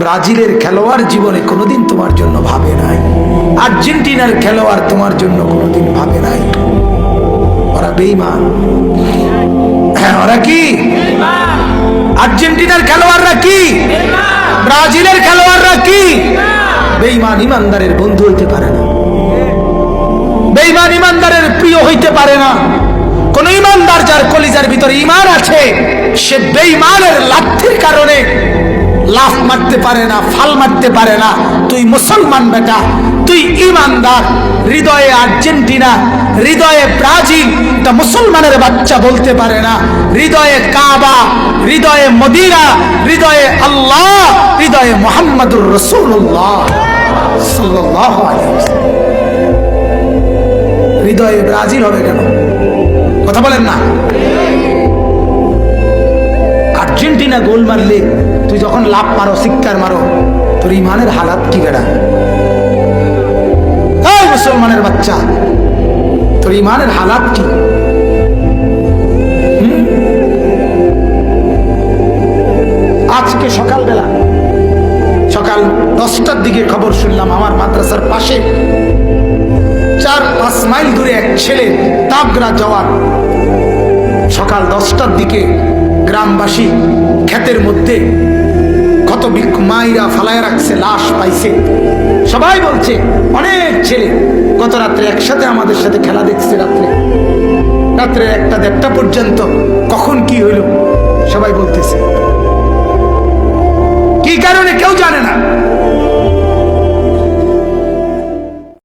ব্রাজিলের খেলোয়াড় জীবনে কোনোদিন তোমার জন্য ভাবে নাই। আর্জেন্টিনার খেলোয়াড় তোমার জন্য কোনোদিন ভাবে নাই। ওরা বেইমান হ্যাঁ ওরা কি? আর্জেন্টিনার খেলোয়াড়রা কি? ব্রাজিলের খেলোয়াড়রা কি? বেইমান ইমানদারের বন্ধু হইতে পারে না। বেইমান ইমানদারের প্রিয় হইতে পারে না। কোন ইমানদার যার কলিজার ভিতরে ইমান আছে, সে বেইমানের লাথির কারণে লাফ মারতে পারে না, ফাল মারতে পারে না। তুই মুসলমান বেটা, তুই ইমানদার, হৃদয়ে আর্জেন্টিনা, হৃদয়ে ব্রাজিল তা মুসলমানের বাচ্চা বলতে পারে না। হৃদয়ে কাবা, হৃদয়ে মদিনা, হৃদয়ে আল্লাহ, হৃদয়ে মোহাম্মদুর রসুল্লাহ হৃদয়ে ব্রাজিল হবে কেন? কথা বলেন না। আর্জেন্টিনা গোল মারলে? তুই যখন লাভ মারো শিক্ষার মারো, তোর ইমানের হালাত কি বেড়া? মুসলমানের বাচ্চা, তোর ইমানের হালাত কি? আজকে সকালবেলা, সকাল দশটার দিকে খবর শুনলাম আমার মাদ্রাসার পাশে চার পাঁচ মাইল দূরে এক ছেলে তাবরা যাওয়ার সকাল দশটার দিকে গ্রামবাসী ক্ষেতের মধ্যে কত মাইরা ফালায় রাখছে, লাশ পাইছে। সবাই বলছে, অনেক ছেলে গত রাত্রে একসাথে আমাদের সাথে খেলা দেখছে রাত্রে। রাত্রে একটা দেড়টা পর্যন্ত কখন কি হইল, সবাই বলতেছে।